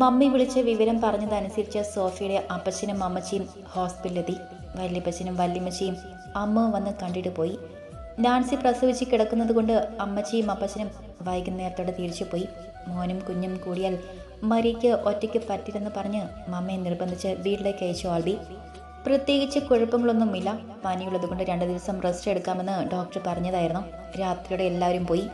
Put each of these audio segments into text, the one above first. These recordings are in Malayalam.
മമ്മി വിളിച്ച വിവരം പറഞ്ഞതനുസരിച്ച് സോഫിയുടെ അപ്പച്ചനും അമ്മച്ചിയും ഹോസ്പിറ്റലിലെത്തി. വല്യപ്പച്ചനും വല്യമ്മച്ചിയും അമ്മ വന്ന് കണ്ടിട്ട് പോയി. നാൻസി പ്രസവിച്ച് കിടക്കുന്നത് കൊണ്ട് അമ്മച്ചിയും അപ്പച്ചനും വൈകുന്നേരത്തോടെ തിരിച്ചു പോയി. മോനും കുഞ്ഞും കൂടിയാൽ മരിക്ക് ഒറ്റയ്ക്ക് പറ്റില്ലെന്ന് പറഞ്ഞ് മമ്മയെ നിർബന്ധിച്ച് വീട്ടിലേക്ക് അയച്ചു ആൾബി പ്രത്യേകിച്ച് കുഴപ്പങ്ങളൊന്നുമില്ല. പനിയുള്ളത് കൊണ്ട് രണ്ട് ദിവസം റെസ്റ്റ് എടുക്കാമെന്ന് ഡോക്ടർ പറഞ്ഞതായിരുന്നു. രാത്രിയോടെ എല്ലാവരും പോയി.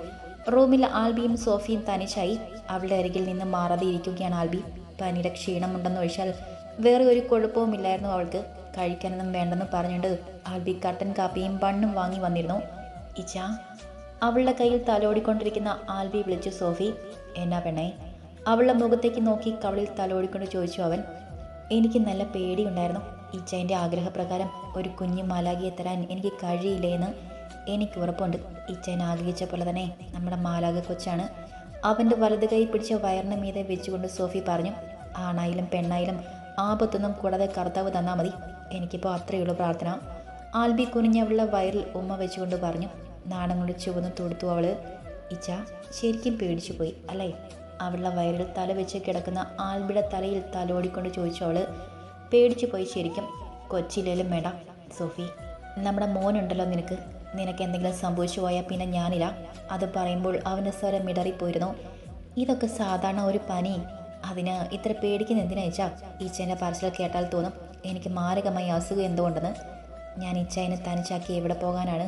റൂമിൽ ആൽബിയും സോഫിയും തനിച്ചായി. അവളുടെ അരികിൽ നിന്ന് മാറാതെ ഇരിക്കുകയാണ് ആൽബി. പനിയുടെ ക്ഷീണമുണ്ടെന്ന് ഒഴിച്ചാൽ വേറെ ഒരു കുഴപ്പവുമില്ലായിരുന്നു അവൾക്ക്. കഴിക്കാനൊന്നും വേണ്ടെന്ന് പറഞ്ഞുകൊണ്ട് ആൽബി കട്ടൻ കാപ്പിയും ബണ്ണും വാങ്ങി വന്നിരുന്നു. ഇച്ച അവളുടെ കയ്യിൽ തലോടിക്കൊണ്ടിരിക്കുന്ന ആൽബി വിളിച്ചു സോഫി. എന്നാ പെണ്ണേ? അവളുടെ മുഖത്തേക്ക് നോക്കി കവളിൽ തലോടിക്കൊണ്ട് ചോദിച്ചു അവൻ. എനിക്ക് നല്ല പേടിയുണ്ടായിരുന്നു. ഇച്ചന്റെ ആഗ്രഹപ്രകാരം ഒരു കുഞ്ഞു മാലാകിയെ തരാൻ എനിക്ക് കഴിയില്ലേ എന്ന് എനിക്ക് ഉറപ്പുണ്ട്. ഇച്ചൻ ആഗ്രഹിച്ച പോലെ തന്നെ നമ്മുടെ മാലാഖ കൊച്ചാണ്. അവന്റെ വലത് കൈ പിടിച്ച വയറിന് മീതെ വെച്ചുകൊണ്ട് സോഫി പറഞ്ഞു ആണായാലും പെണ്ണായാലും ആപത്തൊന്നും കൂടാതെ കർത്താവ് തന്നാൽ മതി. എനിക്കിപ്പോൾ അത്രയുള്ളൂ പ്രാർത്ഥന. ആൽബി കുനിഞ്ഞവളുടെ വയറിൽ ഉമ്മ വെച്ചുകൊണ്ട് പറഞ്ഞു നാണം കൊണ്ട് ചുവന്ന് തൊടുത്തു അവൾ ഇച്ച ശരിക്കും പേടിച്ചു പോയി അല്ലേ? അവളുടെ വയറിൽ തല വെച്ച് കിടക്കുന്ന ആൽബിയുടെ തലയിൽ തലോടിക്കൊണ്ട് ചോദിച്ചു അവൾ പേടിച്ചു പോയി ശരിക്കും? കൊച്ചിയിലും വേണ്ട സോഫി. നമ്മുടെ മോനുണ്ടല്ലോ നിനക്ക്. നിനക്ക് എന്തെങ്കിലും സംഭവിച്ചു പോയാൽ പിന്നെ ഞാനില്ല. അത് പറയുമ്പോൾ അവന്റെ സ്വരം ഇടറിപ്പോയിരുന്നു ഇതൊക്കെ സാധാരണ ഒരു പനി. അതിന് ഇത്ര പേടിക്കുന്ന എന്തിനാ എന്തിനയച്ചാ ഈച്ചേന്റെ പറച്ചിൽ കേട്ടാൽ തോന്നും. എനിക്ക് മാരകമായി അസുഖം എന്തുകൊണ്ടെന്ന്. ഞാൻ ഇച്ചായനെ തനിച്ചാക്കി എവിടെ പോകാനാണ്?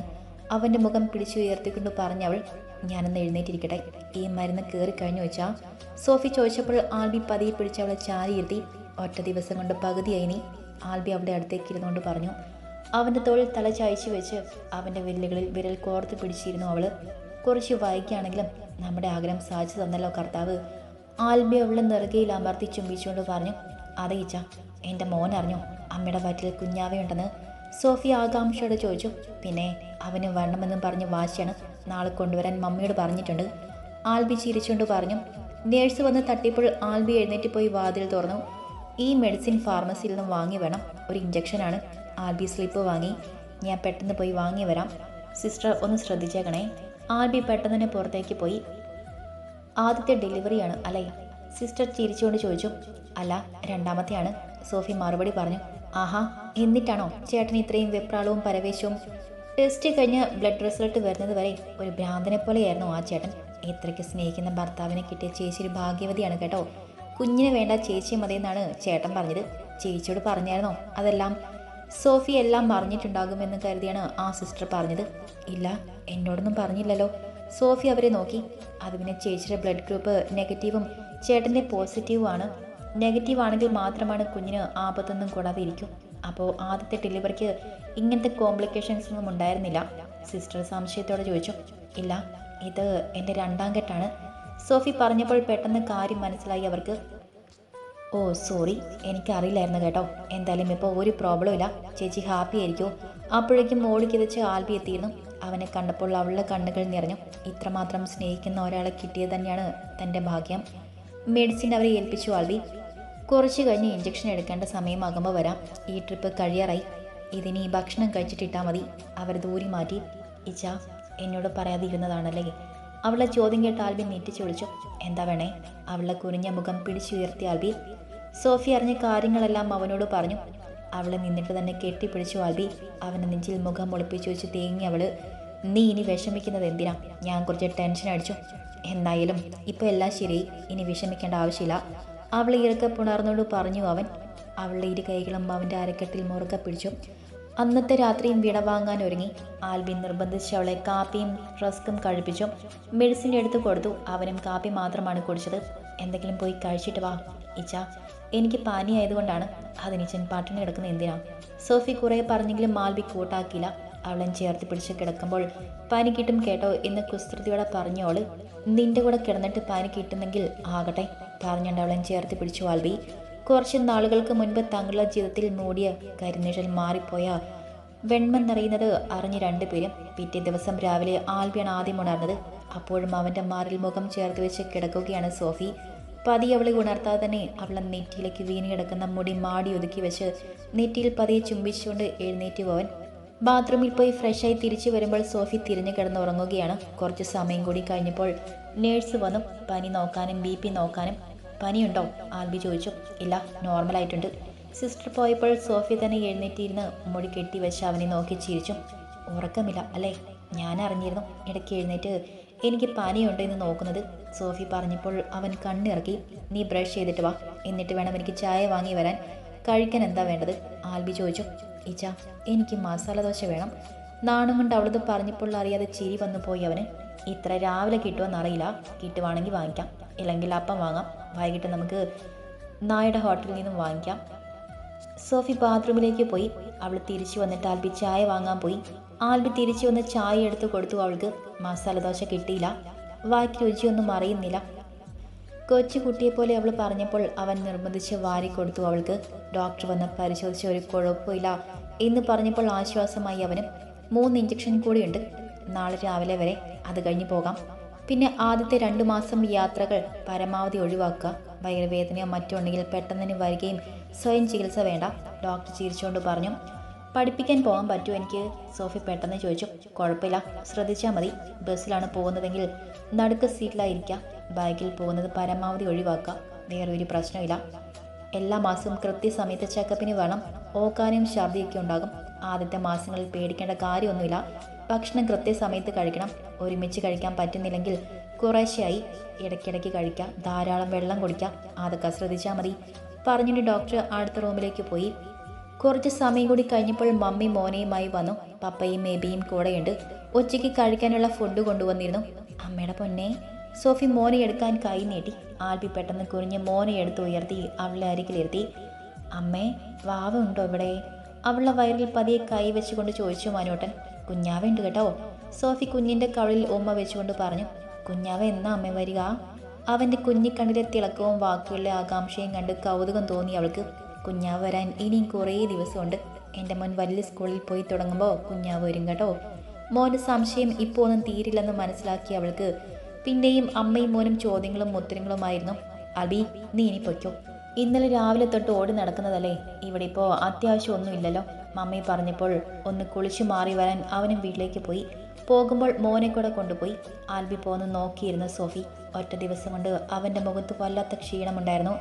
അവന്റെ മുഖം പിടിച്ചു ഉയർത്തിക്കൊണ്ട് പറഞ്ഞവൾ ഞാനൊന്ന് എഴുന്നേറ്റിരിക്കട്ടെ. ഈ മരുന്ന് കയറി കഴിഞ്ഞു വെച്ചാൽ സോഫി ചോദിച്ചപ്പോൾ ആൽബി പതിയെ പിടിച്ച് അവളെ ചാരിയിരുത്തി. ഒറ്റ ദിവസം കൊണ്ട് പകുതിയായി നീ. ആൽബി അവിടെ അടുത്തേക്ക് ഇരുന്നുകൊണ്ട് പറഞ്ഞു അവന്റെ തോളിൽ തല ചായച്ചു വെച്ച് അവന്റെ വിരലുകളിൽ വിരൽ കോർത്ത് പിടിച്ചിരുന്നു അവൾ കുറച്ച് വായിക്കുകയാണെങ്കിലും നമ്മുടെ ആഗ്രഹം സാധിച്ചു തന്നല്ലോ കർത്താവ്. ആൽബി അവളെ നെറുകയിൽ അമർത്തി ചുംബിച്ചുകൊണ്ട് പറഞ്ഞു അറിയിച്ച എന്റെ മോൻ അറിഞ്ഞു. അമ്മയുടെ വയറ്റിൽ കുഞ്ഞാവയുണ്ടെന്ന് സോഫി ആകാംക്ഷയോട് ചോദിച്ചു പിന്നെ അവന് വേണമെന്നും പറഞ്ഞ് വാശിയാണ്. നാളെ കൊണ്ടുവരാൻ മമ്മിയോട് പറഞ്ഞിട്ടുണ്ട്. ആൽബി ചിരിച്ചുകൊണ്ട് പറഞ്ഞു നേഴ്സ് വന്ന് തട്ടിയപ്പോൾ ആൽബി എഴുന്നേറ്റ് പോയി വാതിൽ തുറന്നു. ഈ മെഡിസിൻ ഫാർമസിയിൽ നിന്ന് വാങ്ങി വേണം. ഒരു ഇഞ്ചക്ഷനാണ്. ആൽബി സ്ലിപ്പ് വാങ്ങി. ഞാൻ പെട്ടെന്ന് പോയി വാങ്ങി വരാം. സിസ്റ്റർ ഒന്ന് ശ്രദ്ധിച്ചേക്കണേ. ആൽബി പെട്ടെന്ന് തന്നെ പുറത്തേക്ക് പോയി. ആദ്യത്തെ ഡെലിവറിയാണ് അല്ലേ സിസ്റ്റർ ചിരിച്ചുകൊണ്ട് ചോദിച്ചു അല്ല രണ്ടാമത്തെയാണ്. സോഫി മറുപടി പറഞ്ഞു ആഹാ എന്നിട്ടാണോ? ചേട്ടൻ ഇത്രയും വെപ്രാളവും പരവേശവും. ടെസ്റ്റ് കഴിഞ്ഞ് ബ്ലഡ് റിസൾട്ട് വരുന്നത് വരെ ഒരു ഭ്രാന്തനെ പോലെയായിരുന്നു ആ ചേട്ടൻ. ഇത്രയ്ക്ക് സ്നേഹിക്കുന്ന ഭർത്താവിനെ കിട്ടിയ ചേച്ചി ഒരു ഭാഗ്യവതിയാണ് കേട്ടോ. കുഞ്ഞിന് വേണ്ട ചേച്ചി മതി എന്നാണ് ചേട്ടൻ പറഞ്ഞത്. ചേച്ചിയോട് പറഞ്ഞായിരുന്നോ? അതെല്ലാം സോഫി എല്ലാം പറഞ്ഞിട്ടുണ്ടാകുമെന്ന് കരുതിയാണ് ആ സിസ്റ്റർ പറഞ്ഞത്. ഇല്ല എന്നോടൊന്നും പറഞ്ഞില്ലല്ലോ. സോഫി അവരെ നോക്കി. അത് പിന്നെ ചേച്ചിയുടെ ബ്ലഡ് ഗ്രൂപ്പ് നെഗറ്റീവും ചേട്ടന്റെ പോസിറ്റീവുമാണ്. നെഗറ്റീവ് ആണെങ്കിൽ മാത്രമാണ് കുഞ്ഞിന് ആപത്തൊന്നും കൂടാതെ ഇരിക്കും. അപ്പോൾ ആദ്യത്തെ ഡെലിവറിക്ക് ഇങ്ങനത്തെ കോംപ്ലിക്കേഷൻസ് ഒന്നും ഉണ്ടായിരുന്നില്ല. സിസ്റ്റർ സംശയത്തോടെ ചോദിച്ചു. ഇല്ല ഇത് എന്റെ രണ്ടാം കെട്ടാണ് സോഫി പറഞ്ഞപ്പോൾ പെട്ടെന്ന് കാര്യം മനസ്സിലായി അവർക്ക്. Oh sorry. എനിക്കറിയില്ലായിരുന്നു കേട്ടോ. എന്തായാലും ഇപ്പോൾ ഒരു പ്രോബ്ലം ഇല്ല. ചേച്ചി ഹാപ്പി ആയിരിക്കും. അപ്പോഴേക്കും മോളി വെച്ച് ആൽബി എത്തിയിരുന്നു. അവനെ കണ്ടപ്പോൾ അവളുടെ കണ്ണുകൾ നിറഞ്ഞു. ഇത്രമാത്രം സ്നേഹിക്കുന്ന ഒരാളെ കിട്ടിയത് തന്നെയാണ് തന്റെ ഭാഗ്യം. മെഡിസിൻ അവരെ ഏൽപ്പിച്ചു ആൽബി. കുറച്ച് കഴിഞ്ഞ് ഇഞ്ചക്ഷൻ എടുക്കേണ്ട സമയമാകുമ്പോൾ വരാം. ഈ ട്രിപ്പ് കഴിയാറായി. ഇതിനി ഭക്ഷണം കഴിച്ചിട്ടിട്ടാൽ മതി. അവർ ദൂരി മാറ്റി. ഇച്ച എന്നോട് പറയാതെ അവളുടെ ചോദ്യം കേട്ട് ആൽബി നെറ്റിച്ച് വിളിച്ചു. എന്താ വേണേ? അവളുടെ കുനിഞ്ഞ മുഖം പിടിച്ചുയർത്തി ആൽബി. സോഫി അറിഞ്ഞ കാര്യങ്ങളെല്ലാം അവനോട് പറഞ്ഞു. അവളെ നിന്നിട്ട് തന്നെ കെട്ടിപ്പിടിച്ചു ആൽബി. അവന്റെ നെഞ്ചിൽ മുഖം ഒളിപ്പിച്ചു വെച്ച് തേങ്ങി അവൾ നീ ഇനി വിഷമിക്കുന്നത് എന്തിനാ? ഞാൻ കുറച്ച് ടെൻഷൻ അടിച്ചു. എന്തായാലും ഇപ്പൊ എല്ലാം ശരി ഇനി വിഷമിക്കേണ്ട ആവശ്യമില്ല. അവളെ ഇറക്കെ പുണർന്നോട് പറഞ്ഞു അവൻ. അവളുടെ ഇരു കൈകളും അവന്റെ അരക്കെട്ടിൽ മുറുക്കെ പിടിച്ചു. അന്നത്തെ രാത്രിയും വിട വാങ്ങാൻ ഒരുങ്ങി. ആൽബിൻ നിർബന്ധിച്ച് അവളെ കാപ്പിയും റസ്കും കഴിപ്പിച്ചു. മെഡിസിൻ എടുത്തു കൊടുത്തു. അവനും കാപ്പി മാത്രമാണ് കുടിച്ചത്. എന്തെങ്കിലും പോയി കഴിച്ചിട്ട് വാ ഇച്ച. എനിക്ക് പാനി ആയതുകൊണ്ടാണ് അതിനിച്ചൻ പട്ടിണി കിടക്കുന്ന എന്തിനാ? സോഫി കുറേ പറഞ്ഞെങ്കിലും മാൽബി കൂട്ടാക്കിയില്ല. അവളെ ചേർത്ത് പിടിച്ച് കിടക്കുമ്പോൾ പനി കിട്ടും കേട്ടോ എന്ന് കുസൃതിയോടെ പറഞ്ഞോൾ നിന്റെ കൂടെ കിടന്നിട്ട് പനി കിട്ടുന്നെങ്കിൽ ആകട്ടെ പറഞ്ഞുകൊണ്ട് അവളെ ചേർത്ത് പിടിച്ചു ആൽബി. കുറച്ച് നാളുകൾക്ക് മുൻപ് തങ്ങളുടെ ജീവിതത്തിൽ മൂടിയ കരിനിഴൽ മാറിപ്പോയ വെണ്മ നിറയുന്നത് അറിഞ്ഞ് രണ്ടുപേരും പിറ്റേ ദിവസം രാവിലെ ആൽബിയാണ് ആദ്യം ഉണർന്നത്. അപ്പോഴും അവന്റെ മാറിൽ മുഖം ചേർത്ത് വെച്ച് കിടക്കുകയാണ് സോഫി. പതി അവളെ ഉണർത്താതെ തന്നെ അവളെ നെറ്റിയിലേക്ക് വീണ് കിടക്കുന്ന മുടി മാടി ഒതുക്കി വെച്ച് നെറ്റിയിൽ പതിയെ ചുംബിച്ചുകൊണ്ട് എഴുന്നേറ്റ് പോവൻ ബാത്റൂമിൽ പോയി ഫ്രഷായി തിരിച്ചു വരുമ്പോൾ സോഫി തിരിഞ്ഞു കിടന്ന് ഉറങ്ങുകയാണ് കുറച്ച് സമയം കൂടി കഴിഞ്ഞപ്പോൾ നേഴ്സ് വന്നു. പനി നോക്കാനും ബി നോക്കാനും പനിയുണ്ടോ ആൽബി ചോദിച്ചു. ഇല്ല നോർമലായിട്ടുണ്ട്. സിസ്റ്റർ പോയപ്പോൾ സോഫി തന്നെ എഴുന്നേറ്റിരുന്ന് മുടി കെട്ടി വെച്ച് അവനെ നോക്കി ചിരിച്ചു. ഉറക്കമില്ല അല്ലേ? ഞാൻ അറിഞ്ഞിരുന്നു. ഇടയ്ക്ക് എഴുന്നേറ്റ് എനിക്ക് പനിയുണ്ട് എന്ന് നോക്കുന്നത് സോഫി പറഞ്ഞപ്പോൾ അവൻ കണ്ണിറക്കി നീ ബ്രഷ് ചെയ്തിട്ട് വാ. എന്നിട്ട് വേണം എനിക്ക് ചായ വാങ്ങി വരാൻ. കഴിക്കാൻ എന്താ വേണ്ടത്? ആൽബി ചോദിച്ചു. ഇച്ച എനിക്ക് മസാല ദോശ വേണം. നാണം കൊണ്ട് അവളത് പറഞ്ഞപ്പോൾ അറിയാതെ ചിരി വന്നു പോയി അവന്. ഇത്ര രാവിലെ കിട്ടുമെന്നറിയില്ല കിട്ടുവാണെങ്കിൽ വാങ്ങിക്കാം. ഇല്ലെങ്കിൽ അപ്പം വാങ്ങാം. വൈകിട്ട് നമുക്ക് നായുടെ ഹോട്ടലിൽ നിന്നും വാങ്ങിക്കാം. സോഫി ബാത്റൂമിലേക്ക് പോയി. അവൾ തിരിച്ചു വന്നിട്ട് ആൽബി ചായ വാങ്ങാൻ പോയി. ആൽബി തിരിച്ചു വന്ന് ചായ എടുത്ത് കൊടുത്തു. അവൾക്ക് മസാല ദോശ കിട്ടിയില്ല. വായ്ക്ക് രുചിയൊന്നും അറിയുന്നില്ല. കൊച്ചു കുട്ടിയെ പോലെ അവൾ പറഞ്ഞപ്പോൾ അവൻ നിർബന്ധിച്ച് വാരി കൊടുത്തു. അവൾക്ക് ഡോക്ടർ വന്ന് പരിശോധിച്ച ഒരു കുഴപ്പമില്ല എന്ന് പറഞ്ഞപ്പോൾ ആശ്വാസമായി അവന് മൂന്ന് ഇഞ്ചക്ഷൻ കൂടിയുണ്ട്. നാളെ രാവിലെ വരെ അത് കഴിഞ്ഞ് പോകാം. പിന്നെ ആദ്യത്തെ രണ്ട് മാസം യാത്രകൾ പരമാവധി ഒഴിവാക്കുക. വയറുവേദനയോ മറ്റോ ഉണ്ടെങ്കിൽ പെട്ടെന്ന് വരികയും സ്വയം ചികിത്സ വേണ്ട. ഡോക്ടർ ചിരിച്ചുകൊണ്ട് പറഞ്ഞു. പഠിപ്പിക്കാൻ പോകാൻ പറ്റുമോ? എനിക്ക് സോഫി പെട്ടെന്ന് ചോദിച്ചു. കുഴപ്പമില്ല. ശ്രദ്ധിച്ചാൽ മതി. ബസ്സിലാണ് പോകുന്നതെങ്കിൽ നടുക്ക് സീറ്റിലായിരിക്കാം. ബൈക്കിൽ പോകുന്നത് പരമാവധി ഒഴിവാക്കുക. വേറെ ഒരു പ്രശ്നമില്ല എല്ലാ മാസവും കൃത്യസമയത്ത് ചെക്കപ്പിന് വേണം ഓക്കാനും ഛർദിയൊക്കെ ഉണ്ടാകും. ആദ്യത്തെ മാസങ്ങളിൽ പേടിക്കേണ്ട കാര്യമൊന്നുമില്ല. ഭക്ഷണം കൃത്യസമയത്ത് കഴിക്കണം. ഒരുമിച്ച് കഴിക്കാൻ പറ്റുന്നില്ലെങ്കിൽ കുറേശ്ശെയായി ഇടയ്ക്കിടയ്ക്ക് കഴിക്കാം. ധാരാളം വെള്ളം കുടിക്കാം. അതൊക്കെ ശ്രദ്ധിച്ചാൽ മതി. പറഞ്ഞിട്ട് ഡോക്ടർ അടുത്ത റൂമിലേക്ക് പോയി. കുറച്ച് സമയം കൂടി കഴിഞ്ഞപ്പോൾ മമ്മി മോനെയുമായി വന്നു. പപ്പയും മേബിയും കൂടെയുണ്ട്. ഉച്ചയ്ക്ക് കഴിക്കാനുള്ള ഫുഡ് കൊണ്ടുവന്നിരുന്നു. അമ്മയുടെ പൊന്നെ സോഫി മോനെ എടുക്കാൻ കൈ നീട്ടി. ആൽബി പെട്ടെന്ന് കുനിഞ്ഞ് മോനെ എടുത്ത് ഉയർത്തി അവളെ അരികിലിരുത്തി. അമ്മേ വാവ ഉണ്ടോ ഇവിടെ? അവളുടെ വയറിൽ പതിയെ കൈ വെച്ചുകൊണ്ട് ചോദിച്ചു മാനോട്ടൻ കുഞ്ഞാവ കേട്ടോ. സോഫി കുഞ്ഞിന്റെ കവളിൽ ഉമ്മ വെച്ചുകൊണ്ട് പറഞ്ഞു കുഞ്ഞാവ എന്നാ അമ്മ വരിക? അവന്റെ കുഞ്ഞിക്കണ്ണിലെ തിളക്കവും വാക്കുകളിലെ ആകാംക്ഷയും കണ്ട് കൗതുകം തോന്നി അവൾക്ക്. കുഞ്ഞാവ് വരാൻ ഇനിയും കുറേ ദിവസമുണ്ട്. എന്റെ മോൻ വലിയ സ്കൂളിൽ പോയി തുടങ്ങുമ്പോൾ കുഞ്ഞാവ് വരും കേട്ടോ. മോന്റെ സംശയം ഇപ്പോൾ ഒന്നും തീരില്ലെന്ന് മനസ്സിലാക്കി അവൾക്ക് പിന്നെയും അമ്മയും മോനും ചോദ്യങ്ങളും ഉത്തരങ്ങളുമായിരുന്നു. അബി നീ ഇനി പൊയ്ക്കോ. ഇന്നലെ രാവിലെ തൊട്ട് ഓടി നടക്കുന്നതല്ലേ? ഇവിടെ ഇപ്പോൾ അത്യാവശ്യം ഒന്നുമില്ലല്ലോ. മമ്മി പറഞ്ഞപ്പോൾ ഒന്ന് കുളിച്ചു മാറി വരാൻ അവനും വീട്ടിലേക്ക് പോയി. പോകുമ്പോൾ മോനെ കൂടെ കൊണ്ടുപോയി. ആൽബി പോന്ന് നോക്കിയിരുന്നു സോഫി. ഒറ്റ ദിവസം കൊണ്ട് അവന്റെ മുഖത്ത് വല്ലാത്ത ക്ഷീണമുണ്ടായിരുന്നു.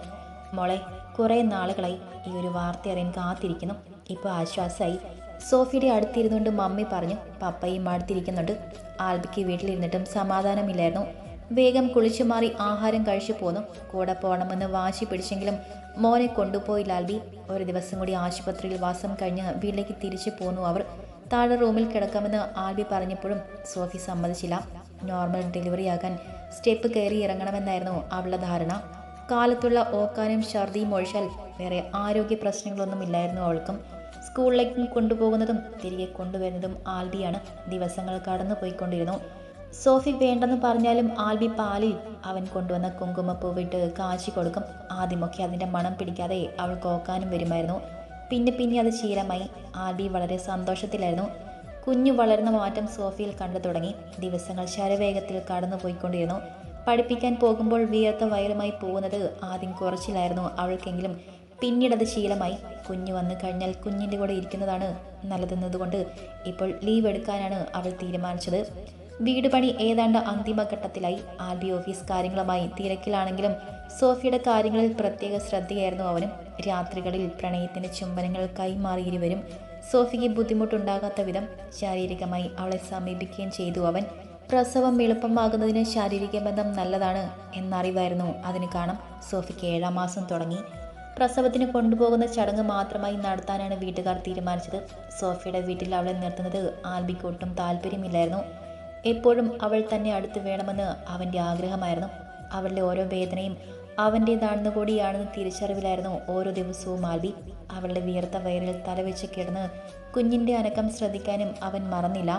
മോളെ കുറേ നാളുകളായി ഈ ഒരു വാർത്ത അറിയാൻ കാത്തിരിക്കുന്നു. ഇപ്പോൾ ആശ്വാസമായി. സോഫിയുടെ അടുത്തിരുന്നുകൊണ്ട് മമ്മി പറഞ്ഞു പപ്പയും അടുത്തിരിക്കുന്നുണ്ട്. ആൽബിക്ക് വീട്ടിലിരുന്നിട്ടും സമാധാനമില്ലായിരുന്നു. വേഗം കുളിച്ചു മാറി ആഹാരം കഴിച്ചു പോന്നു. കൂടെ പോകണമെന്ന് വാശി പിടിച്ചെങ്കിലും മോനെ കൊണ്ടുപോയി ലാൽബി. ഒരു ദിവസം കൂടി ആശുപത്രിയിൽ വാസം കഴിഞ്ഞ് വീട്ടിലേക്ക് തിരിച്ചു പോന്നു അവർ. താഴെ റൂമിൽ കിടക്കാമെന്ന് ആൽബി പറഞ്ഞപ്പോഴും സോഫി സമ്മതിച്ചില്ല. നോർമൽ ഡെലിവറി ആകാൻ സ്റ്റെപ്പ് കയറി ഇറങ്ങണമെന്നായിരുന്നു അവളുടെ ധാരണ. കാലത്തുള്ള ഓക്കാനും ഛർദിയും ഒഴിച്ചാൽ വേറെ ആരോഗ്യ പ്രശ്നങ്ങളൊന്നും ഇല്ലായിരുന്നു അവൾക്കും. സ്കൂളിലേക്ക് കൊണ്ടുപോകുന്നതും തിരികെ കൊണ്ടുവരുന്നതും ആൽബിയാണ്. ദിവസങ്ങൾ കടന്നു പോയിക്കൊണ്ടിരുന്നു സോഫി വേണ്ടെന്ന് പറഞ്ഞാലും ആൽബി പാലിൽ അവൻ കൊണ്ടുവന്ന കുങ്കുമപ്പൂവിട്ട് കാച്ചി കൊടുക്കും. ആദ്യമൊക്കെ അതിന്റെ മണം പിടിക്കാതെ അവൾ കോക്കാനും വരുമായിരുന്നു. പിന്നെ പിന്നെ അത് ശീലമായി. ആൽബി വളരെ സന്തോഷത്തിലായിരുന്നു. കുഞ്ഞു വളർന്ന മാറ്റം സോഫിയിൽ കണ്ടു തുടങ്ങി. ദിവസങ്ങൾ ശരവേഗത്തിൽ കടന്നു പോയിക്കൊണ്ടിരുന്നു പഠിപ്പിക്കാൻ പോകുമ്പോൾ വിയർത്ത വയറുമായി പോകുന്നത് ആദ്യം കുറച്ചിലായിരുന്നു അവൾക്കെങ്കിലും. പിന്നീടത് ശീലമായി. കുഞ്ഞു വന്നു കഴിഞ്ഞാൽ കുഞ്ഞിന്റെ കൂടെ ഇരിക്കുന്നതാണ് നല്ലതെന്നതുകൊണ്ട് ഇപ്പോൾ ലീവ് എടുക്കാനാണ് അവൾ തീരുമാനിച്ചത്. വീട് പണി ഏതാണ്ട് അന്തിമഘട്ടത്തിലായി ആൽബി ഓഫീസ് കാര്യങ്ങളുമായി തിരക്കിലാണെങ്കിലും സോഫിയുടെ കാര്യങ്ങളിൽ പ്രത്യേക ശ്രദ്ധയായിരുന്നു അവനും. രാത്രികളിൽ പ്രണയത്തിന്റെ ചുംബനങ്ങൾ കൈമാറിയിരുവരും സോഫിക്ക് ബുദ്ധിമുട്ടുണ്ടാകാത്ത വിധം ശാരീരികമായി അവളെ സമീപിക്കുകയും ചെയ്തു. അവൻ പ്രസവം എളുപ്പമാകുന്നതിന് ശാരീരിക ബന്ധം നല്ലതാണ് എന്നറിവായിരുന്നു അതിന് കാരണം സോഫിക്ക് ഏഴാം മാസം തുടങ്ങി. പ്രസവത്തിന് കൊണ്ടുപോകുന്ന ചടങ്ങ് മാത്രമായി നടത്താനാണ് വീട്ടുകാർ തീരുമാനിച്ചത്. സോഫിയുടെ വീട്ടിൽ അവളെ നിർത്തുന്നത് ആൽബിക്ക് ഒട്ടും താല്പര്യമില്ലായിരുന്നു. എപ്പോഴും അവൾ തന്നെ അടുത്ത് വേണമെന്ന് അവന്റെ ആഗ്രഹമായിരുന്നു. അവളുടെ ഓരോ വേദനയും അവന്റേതാണെന്ന് കൂടിയാണെന്ന് തിരിച്ചറിവിലായിരുന്നു ഓരോ ദിവസവും ആൽബി. അവളുടെ വിയർത്ത വയറിൽ തലവെച്ച് കിടന്ന് കുഞ്ഞിന്റെ അനക്കം ശ്രദ്ധിക്കാനും അവൻ മറന്നില്ല.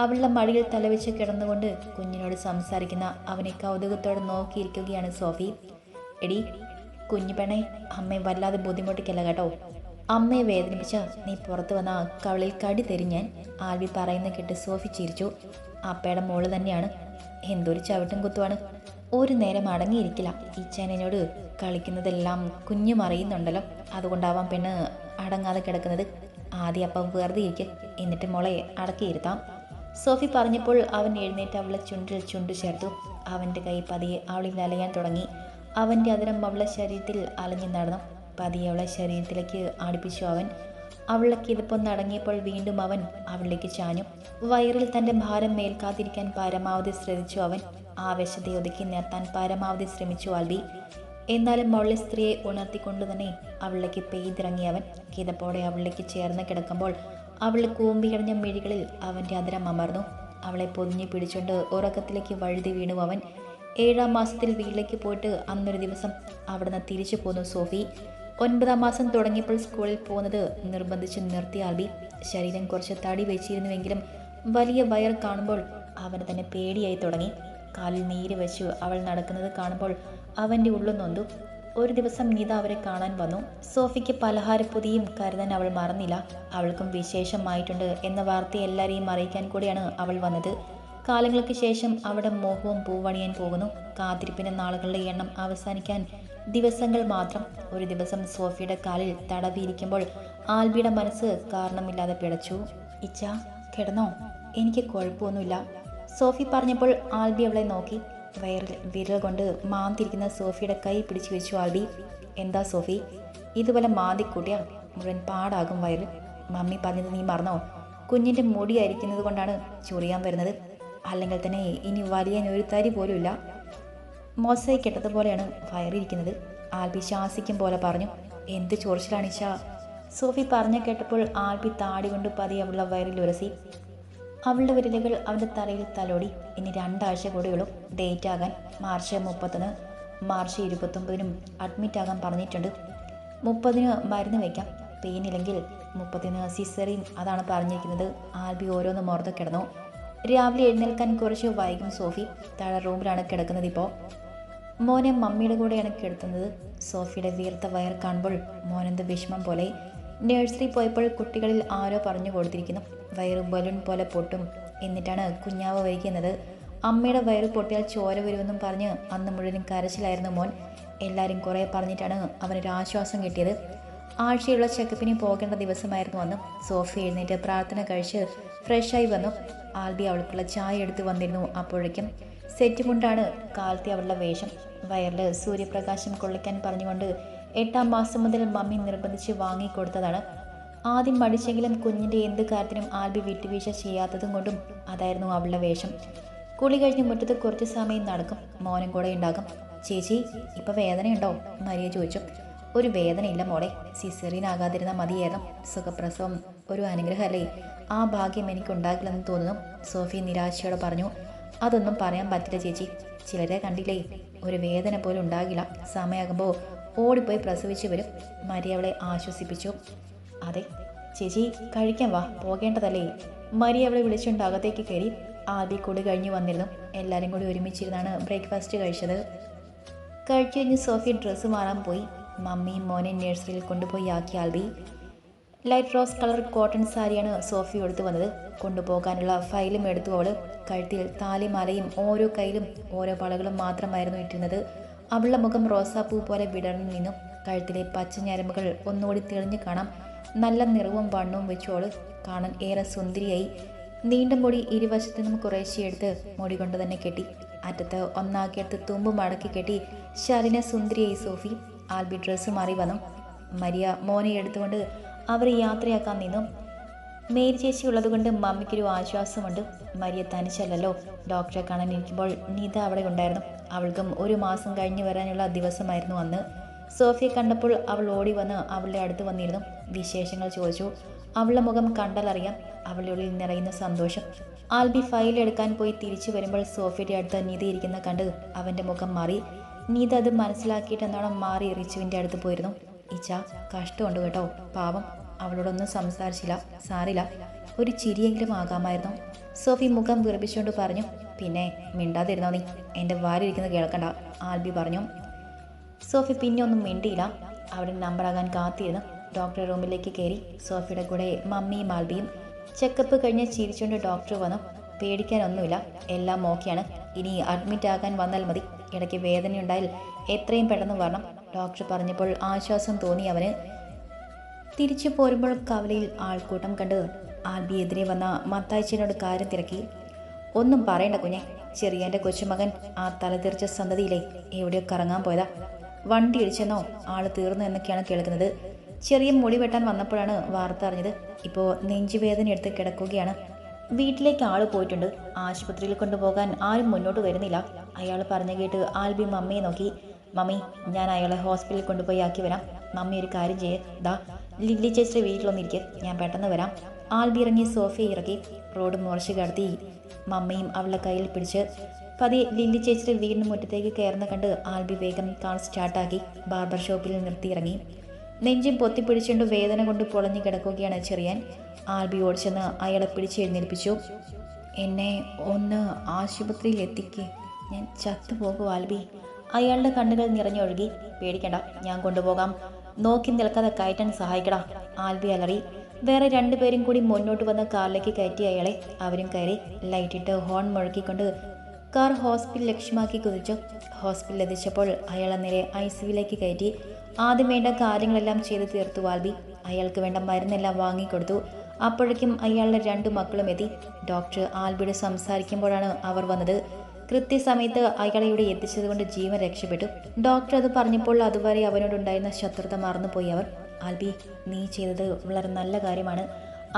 അവളുടെ മടിയിൽ തലവെച്ച് കിടന്നുകൊണ്ട് കുഞ്ഞിനോട് സംസാരിക്കുന്ന അവനെ കൗതുകത്തോടെ നോക്കിയിരിക്കുകയാണ് സോഫി. എടി കുഞ്ഞു പെണ്ണെ അമ്മയെ വല്ലാതെ ബുദ്ധിമുട്ടിക്കല്ല കേട്ടോ? അമ്മയെ വേദനിപ്പിച്ച നീ പുറത്തു വന്ന കവളിൽ കടി തെരിഞ്ഞാൻ ആൽവി പറയുന്ന കേട്ട് സോഫി ചിരിച്ചു. അപ്പയുടെ മോൾ തന്നെയാണ്. എന്തൊരു ചവിട്ടും കുത്തുവാണ്. ഒരു നേരം അടങ്ങിയിരിക്കില്ല. ഈ കളിക്കുന്നതെല്ലാം കുഞ്ഞു മറിയുന്നുണ്ടല്ലോ. അതുകൊണ്ടാവാം പെണ്ണ് അടങ്ങാതെ കിടക്കുന്നത്. ആദ്യം അപ്പം വെറുതെ ഇരിക്ക്. എന്നിട്ട് മോളെ അടക്കിയിരുത്താം സോഫി പറഞ്ഞപ്പോൾ അവൻ എഴുന്നേറ്റ് അവളെ ചുണ്ടിൽ ചുണ്ടു ചേർത്തു. അവന്റെ കൈ പതിയെ അവളിൽ അലയാൻ തുടങ്ങി. അവന്റെ അതിരം അവളെ ശരീരത്തിൽ അലഞ്ഞു നടന്നു. പതിയെ അവളെ ശരീരത്തിലേക്ക് ആടിപ്പിച്ചു അവൻ അവളുടെ കിതപ്പൊന്ന് നടങ്ങിയപ്പോൾ വീണ്ടും അവൻ അവളിലേക്ക് ചാഞ്ഞു. വയറിൽ തന്റെ ഭാരം മേൽക്കാതിരിക്കാൻ പരമാവധി ശ്രദ്ധിച്ചു. അവൻ ആവേശത്തെ ഒതുക്കി നിർത്താൻ പരമാവധി ശ്രമിച്ചു ആൽബി. എന്നാലും അവളെ സ്ത്രീയെ ഉണർത്തിക്കൊണ്ട് തന്നെ അവളിലേക്ക് പെയ്തിറങ്ങി അവൻ. കിതപ്പോടെ അവളിലേക്ക് ചേർന്ന് കിടക്കുമ്പോൾ അവൾ കൂമ്പിയടഞ്ഞ മിഴികളിൽ അവന്റെ അതിരം അമർന്നു. അവളെ പൊതിഞ്ഞു പിടിച്ചുകൊണ്ട് ഉറക്കത്തിലേക്ക് വഴുതി വീണു അവൻ. ഏഴാം മാസത്തിൽ വീട്ടിലേക്ക് പോയിട്ട് അന്നൊരു ദിവസം അവിടുന്ന് തിരിച്ചു പോന്നു സോഫി. ഒൻപതാം മാസം തുടങ്ങിയപ്പോൾ സ്കൂളിൽ പോകുന്നത് നിർബന്ധിച്ച് നിർത്തി ആൽബി. ശരീരം കുറച്ച് തടി വെച്ചിരുന്നുവെങ്കിലും വലിയ വയർ കാണുമ്പോൾ അവന് തന്നെ പേടിയായി തുടങ്ങി. കാലിൽ നീര് വെച്ചു അവൾ നടക്കുന്നത് കാണുമ്പോൾ അവന്റെ ഉള്ളു നൊന്തു. ഒരു ദിവസം നീത അവരെ കാണാൻ വന്നു. സോഫിക്ക് പലഹാരപ്പൊതിയും കരുതാൻ അവൾ മറന്നില്ല. അവൾക്കും വിശേഷമായിട്ടുണ്ട് എന്ന വാർത്ത എല്ലാവരെയും അറിയിക്കാൻ കൂടിയാണ് അവൾ വന്നത്. കാലങ്ങൾക്ക് ശേഷം അവിടെ മോഹവും പൂവണിയാൻ പോകുന്നു. കാത്തിരിപ്പിന്റെ നാളുകളുടെ എണ്ണം അവസാനിക്കാൻ ദിവസങ്ങൾ മാത്രം. ഒരു ദിവസം സോഫിയുടെ കാലിൽ തടവിയിരിക്കുമ്പോൾ ആൽബിയുടെ മനസ്സ് കാരണമില്ലാതെ പിടച്ചു. ഇച്ച കിടന്നോ? എനിക്ക് കുഴപ്പമൊന്നുമില്ല. സോഫി പറഞ്ഞപ്പോൾ ആൽബി അവളെ നോക്കി. വയറിൽ വിരൽ കൊണ്ട് മാന്തിരിക്കുന്ന സോഫിയുടെ കൈ പിടിച്ചു വെച്ചു ആൽബി. എന്താ സോഫി? ഇതുപോലെ മാന്തിക്കൂട്ടിയാൽ മുഴുവൻ പാടാകും വയറിൽ. മമ്മി പറഞ്ഞത് നീ മറന്നോ? കുഞ്ഞിന്റെ മുടി അരിക്കുന്നത് കൊണ്ടാണ് ചൊറിയാൻ വരുന്നത്. അല്ലെങ്കിൽ തന്നെ ഇനി വലിയ ഒരു തരി പോലുമില്ല. മോശമായി കെട്ടതുപോലെയാണ് വയറിയിരിക്കുന്നത് ആൽബി ശാസിക്കും പോലെ പറഞ്ഞു എന്ത് ചൊറിച്ചിലാണ് ഇഷ? സോഫി പറഞ്ഞു കേട്ടപ്പോൾ ആൽബി താടി കൊണ്ട് പതി അവളുടെ വയറിൽ ഉരസി. അവളുടെ വിരലുകൾ അവന്റെ തലയിൽ തലോടി. ഇനി രണ്ടാഴ്ച കൂടിയുള്ളൂ ഡേറ്റ് ആകാൻ. മാർച്ച് മുപ്പത്തൊന്ന് മാർച്ച് ഇരുപത്തൊമ്പതിനും അഡ്മിറ്റ് ആകാൻ പറഞ്ഞിട്ടുണ്ട്. മുപ്പതിന് മരുന്ന് വയ്ക്കാം പെയിനില്ലെങ്കിൽ മുപ്പത്തിന് സിസറിൻ അതാണ് പറഞ്ഞിരിക്കുന്നത്. ആൽബി ഓരോന്ന് മുറത്ത് കിടന്നു. രാവിലെ എഴുന്നേൽക്കാൻ കുറച്ച് വൈകും സോഫി. താഴെ റൂമിലാണ് കിടക്കുന്നത് ഇപ്പോൾ മോനെ മമ്മിയുടെ കൂടെയാണ് കിടത്തുന്നത്. സോഫിയുടെ വീർത്ത വയർ കാണുമ്പോൾ മോനെന്ത് വിഷമം പോലെ നഴ്സറി പോയപ്പോൾ കുട്ടികളിൽ ആരോ പറഞ്ഞു കൊടുത്തിരിക്കുന്നു. വയറ് ബലൂൺ പോലെ പൊട്ടും. എന്നിട്ടാണ് കുഞ്ഞാവ് വഹിക്കുന്നത്. അമ്മയുടെ വയറ് പൊട്ടിയാൽ ചോര വരുമെന്നും പറഞ്ഞ് അന്ന് മുഴുവൻ കരച്ചിലായിരുന്നു മോൻ. എല്ലാവരും കുറേ പറഞ്ഞിട്ടാണ് അവനൊരു ആശ്വാസം കിട്ടിയത്. ആഴ്ചയുള്ള ചെക്കപ്പിന് പോകേണ്ട ദിവസമായിരുന്നു അന്ന്. സോഫി എഴുന്നേറ്റ് പ്രാർത്ഥന കഴിച്ച് ഫ്രഷായി വന്നു. ആൽബി അവൾക്കുള്ള ചായ എടുത്ത് വന്നിരുന്നു അപ്പോഴേക്കും. സെറ്റ് മുണ്ടാണ് കാലത്തെ അവളുടെ വേഷം. വയറിൽ സൂര്യപ്രകാശം കൊള്ളിക്കാൻ പറഞ്ഞുകൊണ്ട് എട്ടാം മാസം മുതൽ മമ്മി നിർബന്ധിച്ച് വാങ്ങിക്കൊടുത്തതാണ്. ആദ്യം മടിച്ചെങ്കിലും കുഞ്ഞിന്റെ എന്ത് കാര്യത്തിനും ആൽബി വിട്ടുവീഴ്ച ചെയ്യാത്തതും കൊണ്ടും അതായിരുന്നു അവളുടെ വേഷം. കുളി കഴിഞ്ഞ് മുറ്റത്ത് കുറച്ച് സമയം നടക്കും. മോനും കൂടെ ഉണ്ടാകും. ചേച്ചി ഇപ്പം വേദനയുണ്ടോ? മരിയ ചോദിച്ചു. ഒരു വേദനയില്ല മോളെ. സിസറിൻ ആകാതിരുന്ന മതിയായിരുന്നു. സുഖപ്രസവം ഒരു അനുഗ്രഹമല്ലേ? ആ ഭാഗ്യം എനിക്കുണ്ടാകില്ലെന്ന് തോന്നുന്നു. സോഫി നിരാശയോടെ പറഞ്ഞു. അതൊന്നും പറയാൻ പറ്റില്ല ചേച്ചി. ചിലരെ കണ്ടില്ലേ? ഒരു വേദന പോലും ഉണ്ടാകില്ല. സമയമാകുമ്പോൾ ഓടിപ്പോയി പ്രസവിച്ചു വരും മരി അവളെ ആശ്വസിപ്പിച്ചു. അതെ ചേച്ചി കഴിക്കാൻ വാ. പോകേണ്ടതല്ലേ? മരി അവളെ വിളിച്ചുകൊണ്ട് അകത്തേക്ക് കയറി ആദ്യ കൂടി കഴിഞ്ഞു വന്നിരുന്നു. എല്ലാവരും കൂടി ഒരുമിച്ചിരുന്നാണ് ബ്രേക്ക്ഫാസ്റ്റ് കഴിച്ചത്. കഴിച്ചു കഴിഞ്ഞ് സോഫി ഡ്രസ്സ് മാറാൻ പോയി. മമ്മിയും മോനെ നഴ്സറിയിൽ കൊണ്ടുപോയി ആക്കി Albi. Light rose colour cotton സാരിയാണ് സോഫി എടുത്തു വന്നത്. കൊണ്ടുപോകാനുള്ള ഫയലും എടുത്തു അവൾ കഴുത്തിൽ താലിമാലയും ഓരോ കയ്യിലും ഓരോ വളകളും മാത്രമായിരുന്നു ഇട്ടിരുന്നത്. അവളുടെ മുഖം റോസാപ്പൂ പോലെ വിടർന്നു നിന്നു. കഴുത്തിലെ പച്ച ഞരമ്പുകൾ ഒന്നുകൂടി തെളിഞ്ഞു കാണാം. നല്ല നിറവും വണ്ണവും വെച്ചോൾ കാണാൻ ഏറെ സുന്ദരിയായി. നീണ്ട മുടി ഇരുവശത്തു നിന്നും കുറേശ്ശെ എടുത്ത് മുടി കൊണ്ട് തന്നെ കെട്ടി. അറ്റത്ത് ഒന്നാക്കിയെടുത്ത് തുമ്പ് മടക്കി കെട്ടി ശലിന സുന്ദരിയായി സോഫി. ആൽബി ഡ്രസ്സ് മാറി വന്നു. മരിയ മോനെ എടുത്തുകൊണ്ട് അവരെ യാത്രയാക്കാൻ നിന്നു. മേരി ചേച്ചി ഉള്ളതുകൊണ്ട് മമ്മിക്കൊരു ആശ്വാസമുണ്ട്. മരിയ തനിച്ചല്ലല്ലോ. ഡോക്ടറെ കാണാൻ ഇരിക്കുമ്പോൾ നീത അവിടെ ഉണ്ടായിരുന്നു. അവൾക്കും ഒരു മാസം കഴിഞ്ഞ് വരാനുള്ള ദിവസമായിരുന്നു അന്ന്. സോഫിയെ കണ്ടപ്പോൾ അവൾ ഓടി വന്ന് അവളുടെ അടുത്ത് വന്നിരുന്നു. വിശേഷങ്ങൾ ചോദിച്ചു. അവളുടെ മുഖം കണ്ടാലറിയാം. അവളുടെ ഉള്ളിൽ നിറയുന്ന സന്തോഷം. ആൽബി ഫയൽ എടുക്കാൻ പോയി തിരിച്ചു വരുമ്പോൾ സോഫിയുടെ അടുത്ത് നീത ഇരിക്കുന്ന കണ്ട് അവന്റെ മുഖം മാറി. നീത അത് മനസ്സിലാക്കിയിട്ടെന്നോണം മാറി റിച്ചുവിന്റെ അടുത്ത് പോയിരുന്നു. ഇച്ച കഷ്ടമുണ്ട് കേട്ടോ. പാവം. അവളോടൊന്നും സംസാരിച്ചില്ല. സാറില്ല ഒരു ചിരിയെങ്കിലും ആകാമായിരുന്നു. സോഫി മുഖം വിറപ്പിച്ചുകൊണ്ട് പറഞ്ഞു പിന്നെ മിണ്ടാതിരുന്നോ നീ? എന്റെ വാരിയിരിക്കുന്നത് കേൾക്കണ്ട ആൽബി പറഞ്ഞു. സോഫി പിന്നെ ഒന്നും മിണ്ടിയില്ല. അവിടെ നമ്പറാകാൻ കാത്തിരുന്നു. ഡോക്ടർ റൂമിലേക്ക് കയറി സോഫിയുടെ കൂടെ മമ്മിയും ആൽബിയും. ചെക്കപ്പ് കഴിഞ്ഞ് ചിരിച്ചുകൊണ്ട് ഡോക്ടർ വന്നു. പേടിക്കാനൊന്നുമില്ല. എല്ലാം ഓക്കെയാണ്. ഇനി അഡ്മിറ്റ് ആകാൻ വന്നാൽ മതി. ഇടയ്ക്ക് വേദനയുണ്ടായാൽ എത്രയും പെട്ടെന്ന് വരണം. ഡോക്ടർ പറഞ്ഞപ്പോൾ ആശ്വാസം തോന്നി അവന്. തിരിച്ചു പോരുമ്പോൾ കവലയിൽ ആൾക്കൂട്ടം കണ്ട് ആൽബി എതിരെ വന്ന മത്തായിച്ചനോട് കാര്യം തിരക്കി. ഒന്നും പറയണ്ട കുഞ്ഞെ. ചെറിയന്റെ കൊച്ചുമകൻ ആ തലതെറിച്ച സന്തതിയിലെ എവിടെയോ കറങ്ങാൻ പോയതാ. വണ്ടി ഇടിച്ചെന്നോ ആൾ തീർന്നു എന്നൊക്കെയാണ് കേൾക്കുന്നത്. ചെറിയ മുടി വെട്ടാൻ വന്നപ്പോഴാണ് വാർത്ത അറിഞ്ഞത്. ഇപ്പോൾ നെഞ്ചുവേദന എടുത്ത് കിടക്കുകയാണ്. വീട്ടിലേക്ക് ആൾ പോയിട്ടുണ്ട്. ആശുപത്രിയിൽ കൊണ്ടുപോകാൻ ആരും മുന്നോട്ട് വരുന്നില്ല. അയാൾ പറഞ്ഞു കേട്ട് ആൽബി മമ്മിയെ നോക്കി. മമ്മി ഞാൻ അയാളെ ഹോസ്പിറ്റലിൽ കൊണ്ടുപോയി ആക്കി വരാം. മമ്മി ഒരു കാര്യം ചെയ്യേ. ദാ ലില്ലി ചേച്ചിയുടെ വീട്ടിലൊന്നിരിക്കെ ഞാൻ പെട്ടെന്ന് വരാം. ആൽബി ഇറങ്ങി സോഫയെ ഇറക്കി റോഡ് മുറിച്ച് കടത്തി മമ്മയും അവളുടെ കയ്യിൽ പിടിച്ച് പതിയെ ലില്ലി ചേച്ചിയുടെ വീടിന് മുറ്റത്തേക്ക് കയറുന്ന കണ്ട് ആൽബി വേഗം കാർ സ്റ്റാർട്ടാക്കി ബാർബർ ഷോപ്പിൽ നിർത്തിയിറങ്ങി. നെഞ്ചും പൊത്തിപ്പിടിച്ചുകൊണ്ട് വേദന കൊണ്ട് പൊളഞ്ഞു കിടക്കുകയാണ് ചെറിയാൻ. ആൽബി ഓടിച്ചെന്ന് അയാളെ പിടിച്ച് എഴുന്നേൽപ്പിച്ചു. എന്നെ ഒന്ന് ആശുപത്രിയിൽ എത്തിക്കേ. ഞാൻ ചത്തുപോകും ആൽബി. അയാളുടെ കണ്ണുകൾ നിറഞ്ഞൊഴുകി പേടിക്കണ്ട ഞാൻ കൊണ്ടുപോകാം. നോക്കി നിൽക്കാതെ കയറ്റാൻ സഹായിക്കടാ. ആൽബി അലറി. വേറെ രണ്ടുപേരും കൂടി മുന്നോട്ട് വന്ന കാറിലേക്ക് കയറ്റി അയാളെ അവരും കയറി ലൈറ്റിട്ട് ഹോൺ മുഴക്കിക്കൊണ്ട് കാർ ഹോസ്പിറ്റൽ ലക്ഷ്യമാക്കി കുതിച്ചു. ഹോസ്പിറ്റലിൽ എത്തിച്ചപ്പോൾ അയാൾ നേരെ ഐ സിയിലേക്ക് കയറ്റി. ആദ്യം വേണ്ട കാര്യങ്ങളെല്ലാം ചെയ്തു തീർത്തു വാൽബി അയാൾക്ക് വേണ്ട മരുന്നെല്ലാം വാങ്ങിക്കൊടുത്തു. അപ്പോഴേക്കും അയാളുടെ രണ്ടു മക്കളും എത്തി. ഡോക്ടർ ആൽബിയുടെ സംസാരിക്കുമ്പോഴാണ് അവർ വന്നത്. കൃത്യസമയത്ത് അയാളെ ഇവിടെ എത്തിച്ചതുകൊണ്ട് ജീവൻ രക്ഷപ്പെട്ടു. ഡോക്ടർ അത് പറഞ്ഞപ്പോൾ അതുവരെ അവനോടുണ്ടായിരുന്ന ശത്രുത മറന്നുപോയി അവർ. ആൽബി നീ ചെയ്തത് വളരെ നല്ല കാര്യമാണ്.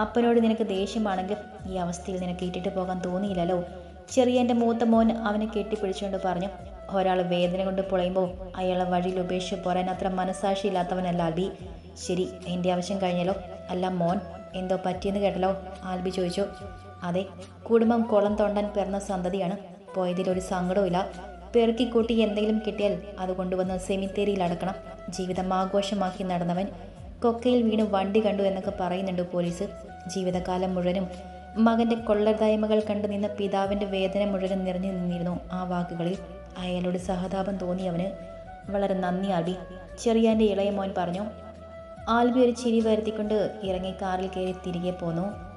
അപ്പനോട് നിനക്ക് ദേഷ്യമാണെങ്കിൽ ഈ അവസ്ഥയിൽ നിനക്ക് ഇട്ടിട്ട് പോകാൻ തോന്നിയില്ലല്ലോ. ചെറിയ എന്റെ മൂത്ത മോൻ അവനെ കെട്ടിപ്പിടിച്ചുകൊണ്ട് പറഞ്ഞു ഒരാൾ വേദന കൊണ്ട് പൊളയുമ്പോൾ അയാളെ വഴിയിൽ ഉപേക്ഷിച്ച് പോരാൻ അത്ര മനസാക്ഷിയില്ലാത്തവനല്ല ആൽബി. ശരി എന്റെ ആവശ്യം കഴിഞ്ഞല്ലോ. അല്ല മോൻ എന്തോ പറ്റിയെന്ന് കേട്ടല്ലോ. ആൽബി ചോദിച്ചു അതെ കുടുംബം കുളം തൊണ്ടൻ പിറന്ന സന്തതിയാണ്. പോയതിൽ ഒരു സങ്കടവുമില്ല. പെറുക്കിക്കൂട്ടി എന്തെങ്കിലും കിട്ടിയാൽ അത് കൊണ്ടുവന്ന് സെമിത്തേരിയിൽ അടക്കണം. ജീവിതം ആഘോഷമാക്കി നടന്നവൻ കൊക്കയിൽ വീണ് വണ്ടി കണ്ടു എന്നൊക്കെ പറയുന്നുണ്ട് പോലീസ്. ജീവിതകാലം മുഴുവനും മകന്റെ കൊള്ളരുതായ്മകൾ കണ്ടു നിന്ന വേദന മുഴുവനും നിറഞ്ഞു നിന്നിരുന്നു ആ വാക്കുകളിൽ. അയാളോട് സഹതാപം തോന്നിയവന് വളരെ നന്ദി ആൽബി. ചെറിയാന്റെ ഇളയ മോൻ പറഞ്ഞു ആൽബി ഒരു ചിരി വരുത്തിക്കൊണ്ട് ഇറങ്ങി കാറിൽ കയറി തിരികെ പോന്നു.